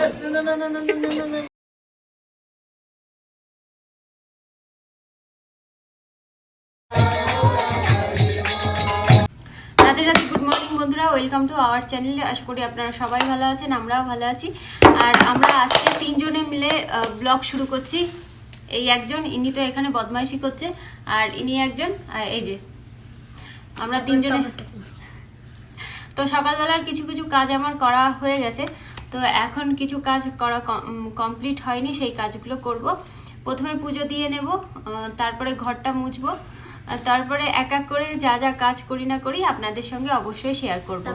Radhe Radhe good morning বন্ধুরা welcome to our চ্যানেলে আশা করি আপনারা সবাই ভালো আছেন, আমরাও ভালো আছি। আর আমরা আজকে তিনজনে মিলে ব্লগ শুরু করছি। এই একজন, ইনি তো এখানে বদমাইশি করছে, আর ইনি একজন এই যে, আমরা তিনজনে তো সকালবেলার কিছু কিছু কাজ আমার করা হয়ে গেছে। তো এখন কিছু কাজ করা কমপ্লিট হয়নি সেই কাজগুলো করব। প্রথমে পুজো দিয়ে নেব তারপরে ঘরটা মুছবো তারপরে এক এক করে যা যা কাজ করি না করি আপনাদের সঙ্গে অবশ্যই শেয়ার করব।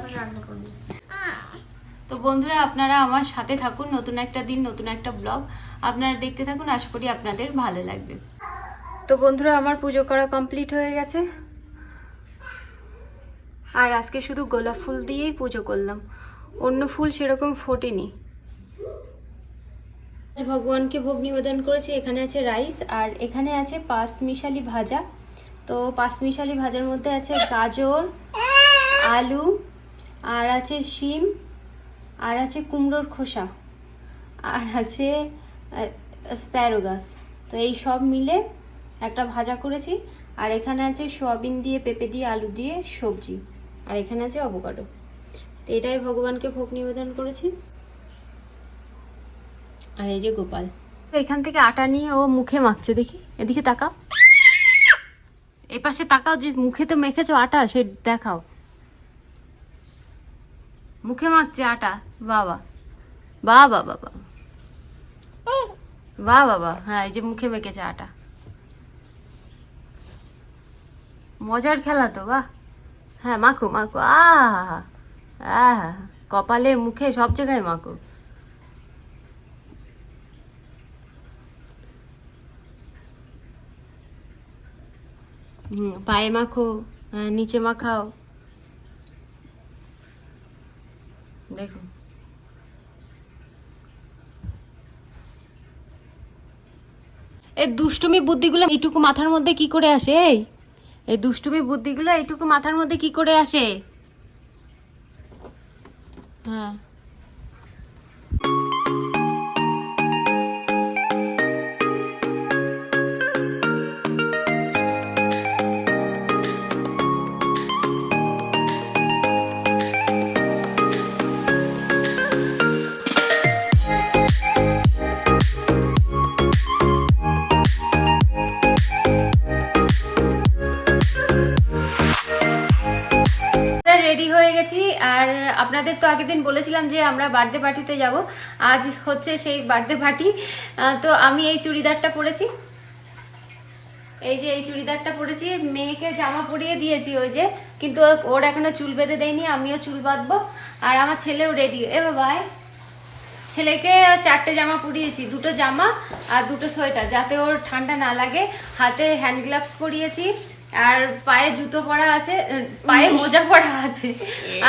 তো বন্ধুরা আপনারা আমার সাথে থাকুন নতুন একটা দিন নতুন একটা ব্লগ আপনারা দেখতে থাকুন আশা করি আপনাদের ভালো লাগবে। তো বন্ধুরা আমার পুজো করা কমপ্লিট হয়ে গেছে। আর আজকে শুধু গোলাপ ফুল দিয়েই পুজো করলাম। অন্য ফুল সেরকম ফোটেনি। ভগবানকে ভোগ নিবেদন করেছি, এখানে আছে রাইস আর এখানে আছে পাঁচ মিশালি ভাজা। তো পাঁচ মিশালি ভাজার মধ্যে আছে গাজর, আলু, আর আছে শিম, আর আছে কুমড়োর খোসা, আর আছে স্প্যারোগাস তো এই সব মিলে একটা ভাজা করেছি। আর এখানে আছে সোয়াবিন দিয়ে, পেঁপে দিয়ে, আলু দিয়ে সবজি। আর এখানে আছে অবকাডো তো এটাই ভগবানকে ভোগ নিবেদন করেছি। আর এই যে গোপাল। এখান থেকে আটা নিয়ে ও মুখে মাখছে, দেখি। এদিকে তাকাও। এ পাশে তাকাও, যে মুখে তো মেখেছো আটা, সে দেখাও। মুখে মাখছে আটা, বাবা। বাবা বাবা। বাহ বাবা। হ্যাঁ এই যে মুখে মেখেছে আটা। মজার খেলা তো, বাহ। হ্যাঁ মাখো মাখো। আহা আহা, কপালে মুখে সব জায়গায় মাখো পায়ে মাখো নিচে মাখাও। দেখো। এই দুষ্টুমি বুদ্ধিগুলো এইটুকু মাথার মধ্যে কি করে আসে? এই? এই দুষ্টুমি বুদ্ধিগুলো এইটুকু মাথার মধ্যে কি করে আসে? হ্যাঁ আপনাদের তো আগের দিন বলেছিলাম যে আমরা বার্থডে পার্টিতে যাব। আজ হচ্ছে সেই বার্থডে পার্টি। তো আমি এই চুড়িদারটা পরেছি। এই যে এই চুড়িদারটা পরেছি, মেয়েকে জামা পরিয়ে দিয়েছি ওই যে, কিন্তু ওর এখনও চুল বেঁধে দেয়নি, আমিও চুল বাঁধবো। আর আমার ছেলেও রেডি এ বাবাই ছেলেকে চারটে জামা পরিয়েছি, দুটো জামা আর দুটো সোয়েটার, যাতে ওর ঠান্ডা না লাগে। হাতে হ্যান্ড গ্লাভস পরিয়েছি। আর পায়ে জুতো পরা আছে পায়ে মোজা পরা আছে।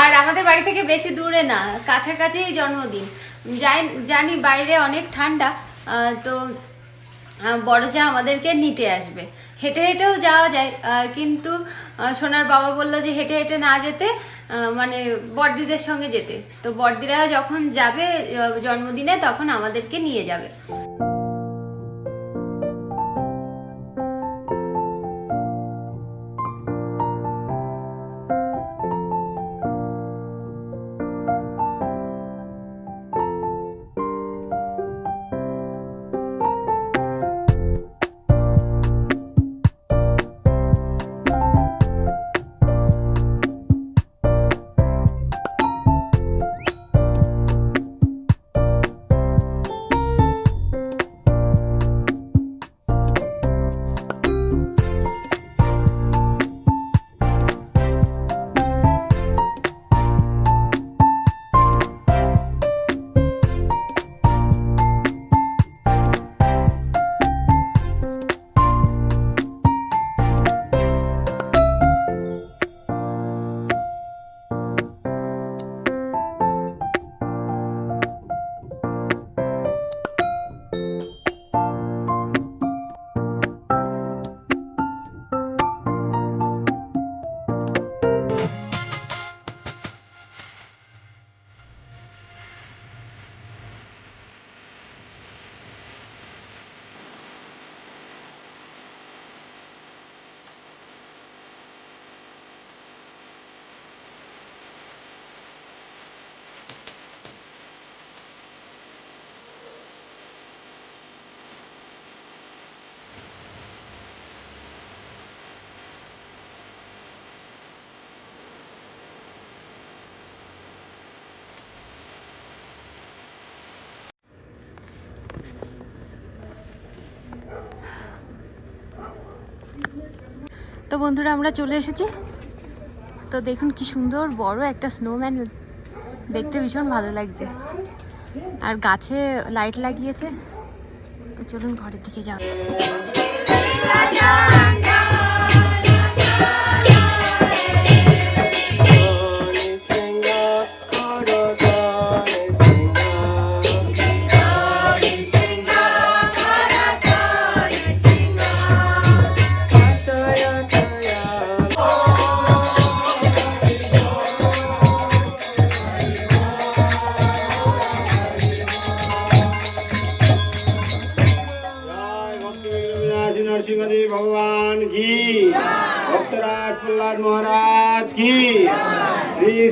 আর আমাদের বাড়ি থেকে বেশি দূরে না কাছাকাছি জন্মদিন। যাই জানি বাইরে অনেক ঠান্ডা তো বড় যা আমাদেরকে নিতে আসবে। হেঁটে হেঁটেও যাওয়া যায় কিন্তু সোনার বাবা বলল যে হেঁটে হেঁটে না যেতে মানে বড়দিদের সঙ্গে যেতে। তো বড়দিরা যখন যাবে জন্মদিনে তখন আমাদেরকে নিয়ে যাবে। বন্ধুরা, আমরা চলে এসেছি। তো দেখুন কি সুন্দর, বড় একটা স্নোম্যান দেখতে ভীষণ ভালো লাগছে। আর গাছে লাইট লাগিয়েছে। তো চলুন ঘরের দিকে যাও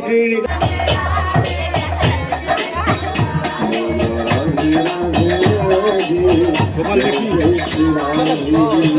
really. Come on, Nicky. Come on, Nicky.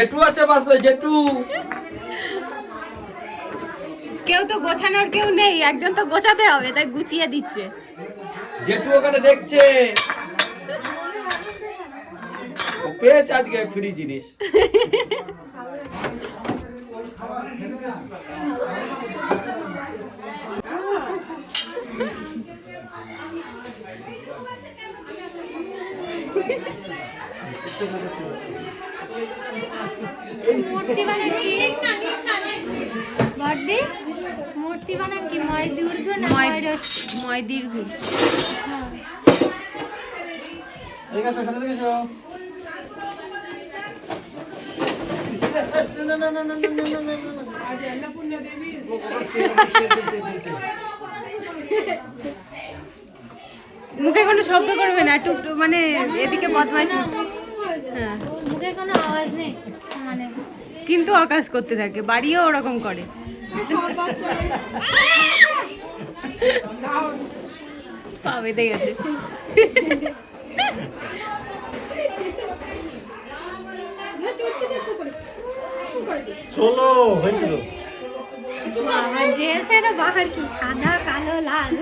জেঠু আছে পাশে জেঠু। কেউ তো গোছানোর কেউ নেই একজন তো গোছাতে হবে তাই গুছিয়ে দিচ্ছে। জেঠু ওখানে দেখছে। ও পেয়েছে আজকে ফ্রি জিনিস। মূর্তি বানান কি বর্দি মূর্তি বানান কি? ময় দুর্গ না ময় রস ময় দীর্ঘ। ঠিক আছে মুখে কোনো শব্দ করবে না একটু একটু মানে এদিকে বদমাইশি। হ্যাঁ। নেই? মানে কিন্তু আকাশ করতে থাকে বাড়িও ওরকম করে। পা বেঁধে গেছে। চলো ড্রেসেরও বাহার কি? সাদা কালো লাল।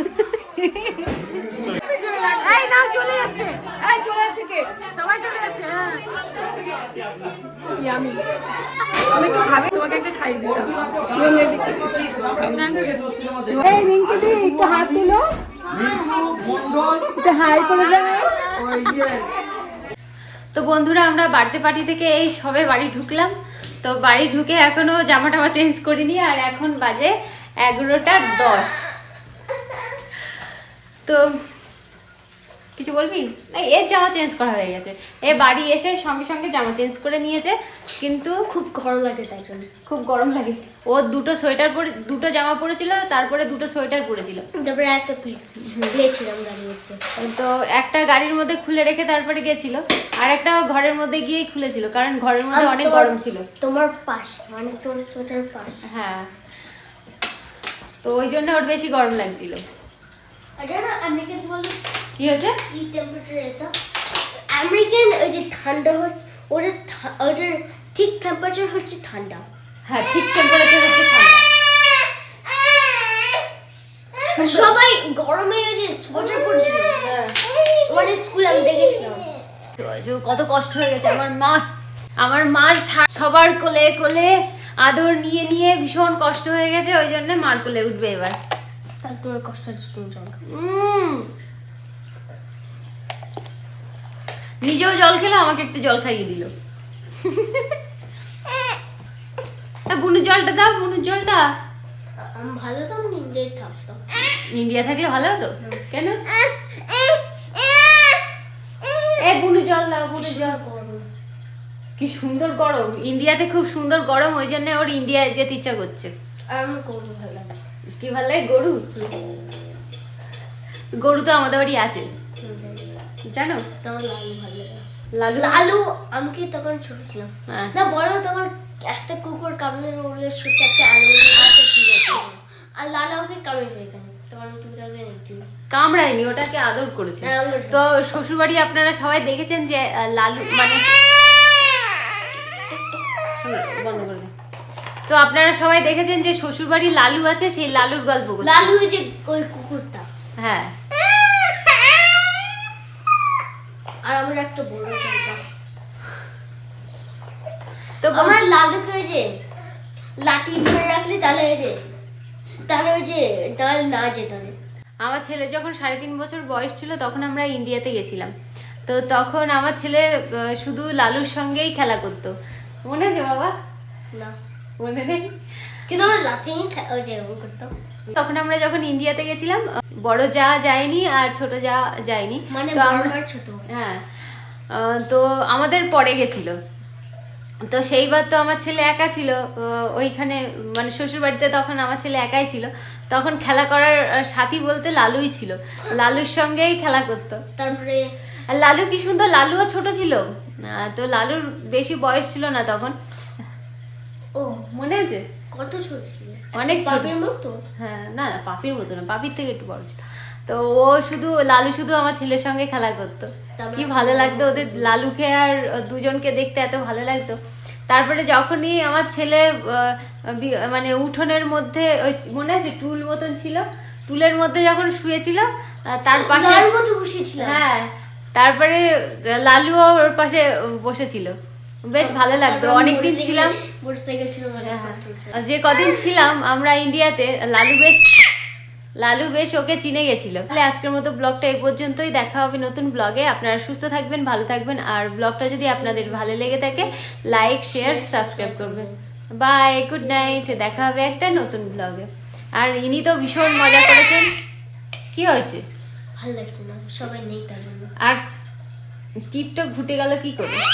এই না, চলে যাচ্ছে। এই, চলে যাচ্ছে কে? সবাই চলে যাচ্ছে হ্যাঁ। এই, রিঙ্কি দি, একটু হাত তুলো। হাই করে তো বন্ধুরা, আমরা বার্থডে পার্টি থেকে এই সবে বাড়ি ঢুকলাম। তো বাড়ি ঢুকে এখনও জামা টামা চেঞ্জ করিনি, আর এখন বাজে এগারোটা দশ। তো কিছু বলবি? এই এর জামা চেঞ্জ করা হয়ে গেছে। এ বাড়ি এসে সঙ্গে সঙ্গে জামা চেঞ্জ করে নিয়েছে কিন্তু খুব গরম লাগে তাই জন্য। খুব গরম লাগে। ও দুটো সোয়েটার পরে দুটো জামা পরেছিল তারপরে দুটো সোয়েটার পরেছিল। তারপরে একটা খুলেছিলাম তো একটা গাড়ির মধ্যে খুলে রেখে তারপরে গেছিল আর একটা ঘরের মধ্যে গিয়েই খুলেছিল কারণ ঘরের মধ্যে অনেক গরম ছিল। তোমার পাশ মানে তোমার সোয়েটার পাশ। হ্যাঁ। তো ওই জন্য ওর বেশি গরম লাগছিল। আমেরিকান বলে কি হয়েছে? কি টেম্পারেচার এটা আমেরিকান ওই যে ঠান্ডা হচ্ছে ওটা ওটার ঠিক টেম্পারেচার হচ্ছে ঠান্ডা। হ্যাঁ ঠিক টেম্পারেচার হচ্ছে ঠান্ডা। সবাই গরমে ওই যে সোয়েটার পরেছিল। মানে স্কুলে আমি দেখেছিলাম। কত কষ্ট হয়ে গেছে। আমার মা আমার মার সবার কোলে কোলে আদর নিয়ে নিয়ে ভীষণ কষ্ট হয়ে গেছে ওই জন্য মার কোলে উঠবে এবার। তাহলে তোমার কষ্ট হচ্ছে তুমি নিজেও জল খেলো আমাকে একটু জল খাইয়ে দিল। বুনুর জলটা দাও বুনুর জলটা। ভালো তো নিজেই থাকতাম ইন্ডিয়া থাকলে ভালো হতো? কেন? এ বুনু জল দাও বুনু জল। কি সুন্দর গরম। ইন্ডিয়াতে খুব সুন্দর গরম ওই জন্য ওর ইন্ডিয়ায় যেতে ইচ্ছা করছে। কি ভালো লাগে? গরু? গরু তো আমাদের বাড়ি আছে। জানো? তোমার লালু ভালো লালু? লালু আমাকে তখন ছোট ছিলাম। হ্যাঁ। না বড় তখন একটা কুকুর কামড়ে ওলে ছোট একটা আলু আচ্ছা ঠিক আছে। আর লালু আমাকে কামড়ে তখন টু থাউজেন্ড এইটিন কামড়ায়নি ওটাকে আদর করেছে। হ্যাঁ, তো শ্বশুরবাড়ি আপনারা সবাই দেখেছেন যে লালু মানে বন্ধ করে তো আপনারা সবাই দেখেছেন যে শ্বশুরবাড়ি লালু আছে সেই লালুর গল্প লালু ওই যে ওই কুকুরটা। হ্যাঁ। আর আমরা একটা বড় তো আমার লালুকে ওই যে লাঠি ধরে রাখলে তাহলে ওই যে তাহলে ওই যে তাহলে না যেতে। আমার ছেলে যখন সাড়ে তিন বছর বয়স ছিল তখন আমরা ইন্ডিয়াতে গেছিলাম। তো তখন আমার ছেলে শুধু লালুর সঙ্গেই খেলা করতো। মনে আছে বাবা? না। মনে নেই? কিন্তু আমরা লাঠি ওই যে ও করতাম তখন আমরা যখন ইন্ডিয়াতে গেছিলাম বড় যা যায়নি আর ছোট যা যায়নি মানে তো আমরা হ্যাঁ তো আমাদের পরে গেছিল। তো সেইবার তো আমার ছেলে একা ছিল ওইখানে মানে শ্বশুর বাড়িতে তখন আমার ছেলে একাই ছিল। তখন খেলা করার সাথী বলতে লালুই ছিল। লালুর সঙ্গেই খেলা করতো। তারপরে? লালু কি সুন্দর লালুও ছোট ছিল। তো লালুর বেশি বয়স ছিল না তখন। ও মনে আছে? কত ছোট অনেক বাপের মতো? হ্যাঁ না না পাপির মতো না পাপির থেকে একটু বড় ছিল। তো ও শুধু লালু শুধু আমার ছেলের সঙ্গে খেলা করতো। কি ভালো লাগতো ওদের লালুকে আর দুজনকে দেখতে এত ভালো লাগতো। তারপরে যখনই আমার ছেলে মানে উঠোনের মধ্যে ওই মনে আছে টুল মতন ছিল? টুলের মধ্যে যখন শুয়েছিল তার পাশে হ্যাঁ তারপরে লালু ওর পাশে বসেছিল। বেশ ভালো লাগতো অনেকদিন ছিলাম। মোটরসাইকেল ছিল মানে যে কদিন ছিলাম আমরা ইন্ডিয়াতে লালু বেশ লালু বেশ ওকে চিনে গেছিল। তাহলে আজকের মতো ব্লগটা এই পর্যন্তই। দেখা হবে নতুন ব্লগে। আপনারা সুস্থ থাকবেন ভালো থাকবেন। আর ব্লগটা যদি আপনাদের ভালো লেগে থাকে লাইক শেয়ার সাবস্ক্রাইব করবেন। বাই গুড নাইট দেখা হবে একটা নতুন ব্লগে। আর ইনি তো ভীষণ মজা করেছেন। কি হয়েছে? ভালো লাগছে না সবাই নেই তার জন্য। আর টিপটক ঘুটে গেল কি করে?